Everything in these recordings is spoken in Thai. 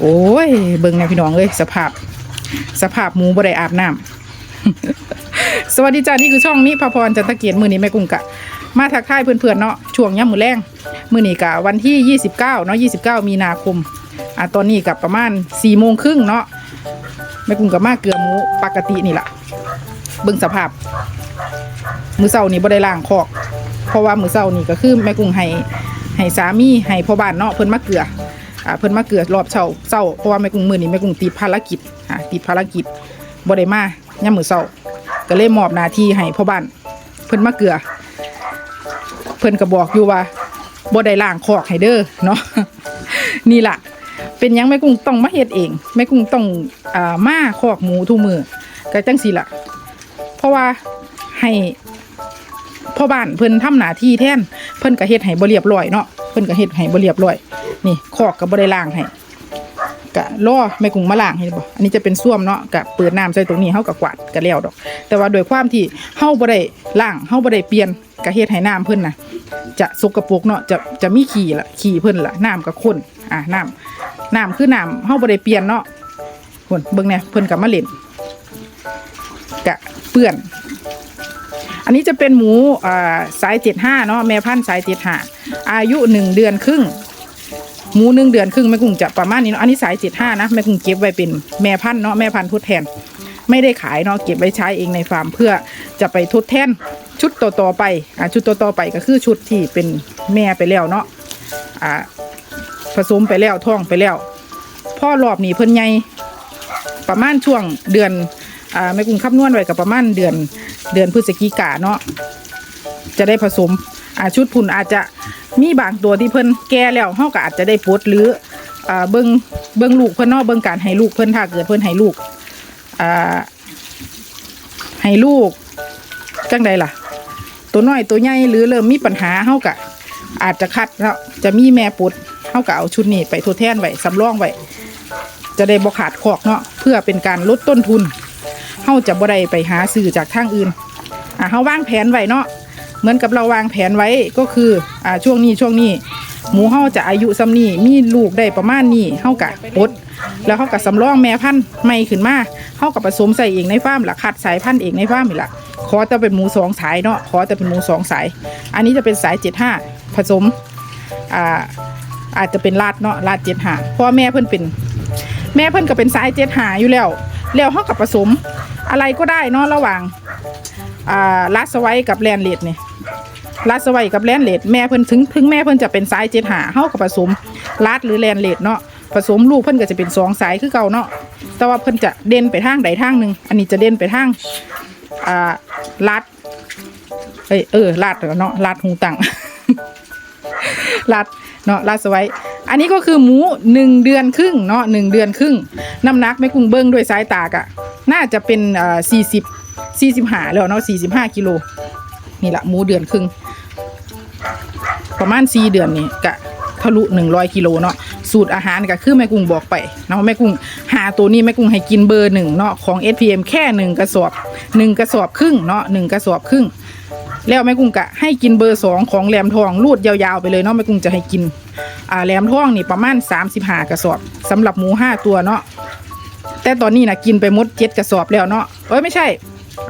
โอ้ย เบิ่งนะพี่น้องเอ้ยสภาพ สภาพหมูบ่ได้อาบน้ำ สวัสดีจ้านี่คือช่องนี้พระพรจันทเกียรติมือนี้แม่กุ้งกะ มาทักทายเพื่อนๆเนาะช่วงย่ำมือแรงมือนี้กะวันที่ 29เนาะ29 มีนาคมอะตอนนี้กับประมาณ4โมงครึ่งเนาะแม่กุ้งกับมาเกลือหมูปกตินี่แหละเบิ่งสภาพ มือเศร้านี่บ่ได้ล้างคอก เพราะว่ามือเศร้านี่ก็คือแม่กุ้งให้ให้สามีให้พ่อบ้านเนาะเพิ่นมาเกลือ อ่าเพิ่นมาเกลือรอบเช้าเศร้าเพราะว่าแม่กุ้งมือนี้แม่กุ้งติดภารกิจอ่าติดภารกิจบ่ได้มาย่ำมือเศร้าก็เลยมอบหน้าที่ให้พ่อบ้านเพิ่นมาเกลือ เพิ่นก็บอกอยู่ว่าบ่ได้ล้างคอกให้เด้อเนาะนี่ล่ะ เป็นยังแม่กุ้งต้องมาเฮ็ดเองแม่กุ้งต้องอ่ามาคอกหมูทุกมือก็จังซี่ล่ะ เพราะว่าให้พ่อบ้านเพิ่นทำหน้าที่แทนเพิ่นก็เฮ็ดให้บ่เรียบร้อยเนาะเพิ่นก็เฮ็ดให้บ่เรียบร้อย นี่คอกก็บ่ได้ล้างให้ก็รอแม่กุ้งมาล้างให้บ่อันนี้จะเป็นส้วมเนาะก็เปิดน้ำใส่ตรงนี้เฮาก็กวาดก็แล้วดอก แต่ว่าโดยความที่เฮาบ่ได้ล้างเฮาบ่ได้เปลี่ยนก็เฮ็ดให้น้ำเพิ่นน่ะ จะสกปรกเนาะจะจะมีขี้ละขี้เพิ่นละน้ำก็ข้นอะน้ำน้ำคือน้ำเฮาบ่ได้เปลี่ยนเนาะคนเบิ่งเนี่ยเพิ่นก็มาเล่นกะเปื้อน อันนี้จะเป็นหมูอ่าสายเจ็ดห้าเนาะแม่พันธุ์สายเจ็ดห้าอายุหนึ่งเดือนครึ่ง หมูหนึ่งเดือนครึ่งแม่กุ้งจะประมาณนี้เนาะอันนี้สายเจ็ดห้านะแม่กุ้งเก็บไว้เป็นแม่พันธุ์เนาะแม่พันธุ์ทดแทน ไม่ได้ขายเนาะเก็บไว้ใช้เองในฟาร์มเพื่อจะไปทดแทนชุดต่อๆไปอ่าชุดต่อๆไปก็คือชุดที่เป็นแม่ไปแล้วเนาะอ่าผสมไปแล้วท้องไปแล้วพ่อรอบนี้เพิ่นใหญ่ประมาณช่วงเดือนอ่าแม่กุ้งคำนวณไว้กับประมาณเดือนเดือนพฤศจิกาเนาะจะได้ผสมอ่าชุดพุ่นอาจจะ มีบางตัวที่เพิ่นแก่แล้วเฮาก็อาจจะได้ปลดหรืออ่าเบิ่งเบิ่งลูกเพิ่นเนาะเบิ่งการให้ลูกเพิ่นถ้าเกิดเพิ่นให้ลูกอ่าให้ลูกจังใดล่ะ ตัวน้อยตัวใหญ่หรือเริ่มมีปัญหาเฮากะอาจจะคัดเนาะจะมีแม่ปุดเฮากะเอาชุดนี้ไปทดแทนไว้สำรองไว้จะได้บ่ขาดคอกเนาะเพื่อเป็นการลดต้นทุนเฮาจะบ่ได้ไปหาซื้อจากทางอื่นอ่าเฮาวางแผนไว้เนาะ มือนกับเราวางแผนไว้ก็คืออ่าช่วงนี้ช่วงนี้ หมูเฮาจะอายุซ้ำนี้มีลูกได้ประมาณนี้เฮากะปดแล้วเฮากะสำรองแม่พันธุ์ใหม่ขึ้นมาเฮากะผสมใส่เองในฟาร์มล่ะคัดสายพันธุ์เองในฟาร์มนี่ล่ะขอแต่เป็นหมูสองสายเนาะขอแต่เป็นหมูสองสาย อันนี้จะเป็นสายเจ็ดห้าผสมอ่าอาจจะเป็นลาดเนาะลาดเจ็ดห้าเพราะว่าแม่เพิ่นเป็น แม่เพิ่นก็เป็นสายเจ็ดหาอยู่แล้วแล้วเฮากับผสมอะไรก็ได้เนาะระหว่างอ่าลาสไวกับแลนเลดเนี่ย ลาสไวกับแลนเลดแม่เพิ่นถึงถึงแม่เพิ่นจะเป็นสายเจ็ดหาเฮากับผสมลาดหรือแลนเลดเนาะผสมลูกเพิ่นก็จะเป็นสองสายคือเก่าเนาะแต่ว่าเพิ่นจะเด่นไปทางใดทางหนึ่งอันนี้จะเด่นไปทางอ่าลาดเอยเออลาดเนาะลาดหูตังลาดเนาะลาดสไว้อันนี้ก็คือหมูหนึ่งเดือนครึ่งเนาะหนึ่งเดือนครึ่งน้ำหนักไม่กุ้งเบิ้งด้วยสายตากะน่าจะเป็นอ่อสี่สิบสี่สิบห้าแล้วเนาะสี่สิบห้ากิโลนี่ละหมูเดือนครึ่ง ประมาณสี่เดือนนี่กะทะลุหนึ่งร้อยกิโลเนาะสูตรอาหารก็คือแม่กุ้งบอกไปเนาะแม่กุ้งหาตัวนี้แม่กุ้งให้กินเบอร์หนึ่งเนาะของ SPM แค่หนึ่งกระสอบหนึ่งกระสอบครึ่งเนาะหนึ่งกระสอบครึ่งแล้วแม่กุ้งกะให้กินเบอร์สองของแหลมทองรูดยาวๆไปเลยเนาะแม่กุ้งจะให้กินอ่าแหลมทองนี่ประมาณ35กระสอบสำหรับหมูห้าตัวเนาะแต่ตอนนี้นะกินไปมดเจ็ดกระสอบแล้วเนาะเอ้ยไม่ใช่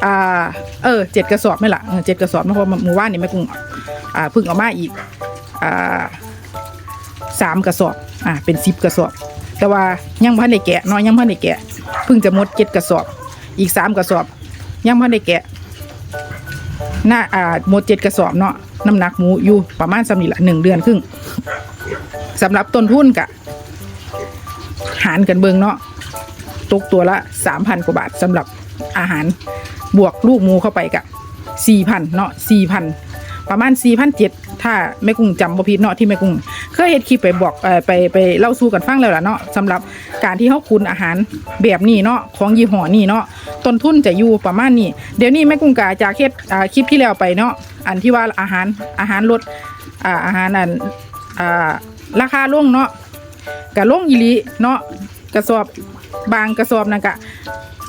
อ่าเออเจ็ดกระสอบไม่ละเออเจ็ดกระสอบเนาเพราะหมู่ว่านนี่แม่กุ้ง อ่าเพิ่งเอามาอีกอ่าสามกระสอบอ่าเป็นสิบกระสอบ แต่ว่ายังพันได้แกะนาะยังพันได้แกะเพิ่งจะหมดเจ็ดกระสอบ อีกสามกระสอบ ยังพันได้แกะหน้าอ่าหมดเจ็ดกระสอบเนาะน้ำหนักหมูอยู่ประมาณสำนีละหนึ่งเดือนครึ่งสำหรับต้นทุนกะ หารกันเบิงเนาะตกตัวละสามพันกว่าบาทสำหรับอาหารบวกลูกหมูเข้าไปกะสี่พันเนาะสี่พัน ประมาณสี่พันเจ็ดถ้าแม่กุ้งจำบ่ผิดเนาะที่แม่กุ้งเคยเฮ็ดคลิปไปบอกเอ่อไปไปเล่าสู่กันฟังแล้วล่ะเนาะสำหรับการที่เขาคุณอาหารแบบนี้เนาะของยี่ห้อนี้เนาะต้นทุนจะอยู่ประมาณนี้เดี๋ยวนี้แม่กุ้งกาจากเฮ็ดอ่าคลิปที่แล้วไปเนาะอันที่ว่าอาหารอาหารลดอ่าอาหารอันอ่าราคาลงเนาะกะลงอีหลีเนาะกระสอบบางกระสอบนั่นกะ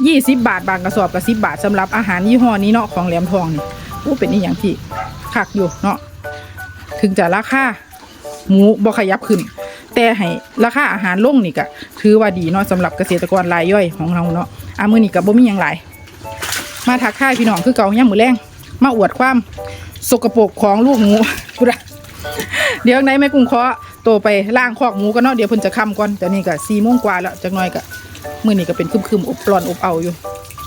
ยี่สิบบาท บางกระสอบกะสิบบาทสำหรับอาหารยี่ห้อนี้เนาะของแหลมทองนี่อู้เป็นนี่อย่างที่ คักอยู่เนาะถึงจะราคาหมูบ่ขยับขึ้น แต่ให้ราคาอาหารลงนี่ก็ถือว่าดีเนาะสำหรับเกษตรกรรายย่อยของเราเนาะอะมื้อนี้ก็บ่มีหยังหลายมาทักทายพี่น้องคือเก่าย่ำมือแรงมาอวดความสกปรกของลูกหมูกูละเดี๋ยวไหนแม่กุ้งเคาะโตไปล่างคอกหมูกันเนาะเดี๋ยวเพิ่นจะค่ำก่อนแต่นี่ก็สี่โมงกว่าแล้วจักน่อยก็มือนี้ก็เป็นคึมๆอบร้อนอบเอาอยู่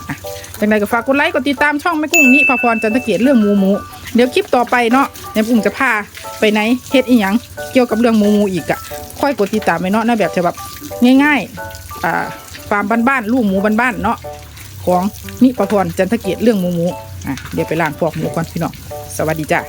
อะจังใดก็ฝากกดไลค์กดติดตามช่องแม่กุ้งนิพาพรจันทเกียรติเรื่องหมูหมู เดี๋ยวคลิปต่อไปเนาะแม่กุ้งจะพาไปไหนเฮ็ดอีหยังเกี่ยวกับเรื่องหมูหมูอีกอะค่อยกดติดตามไปเนาะนแบบฉบับง่ายๆอ่าฟาร์มบ้านๆลูกหมูบ้านๆเนาะของนิปพรจันทเกียรติเรื่องหมูหมูอะเดี๋ยวไปล้างพวกหมูก่อนพี่น้องสวัสดีจ้า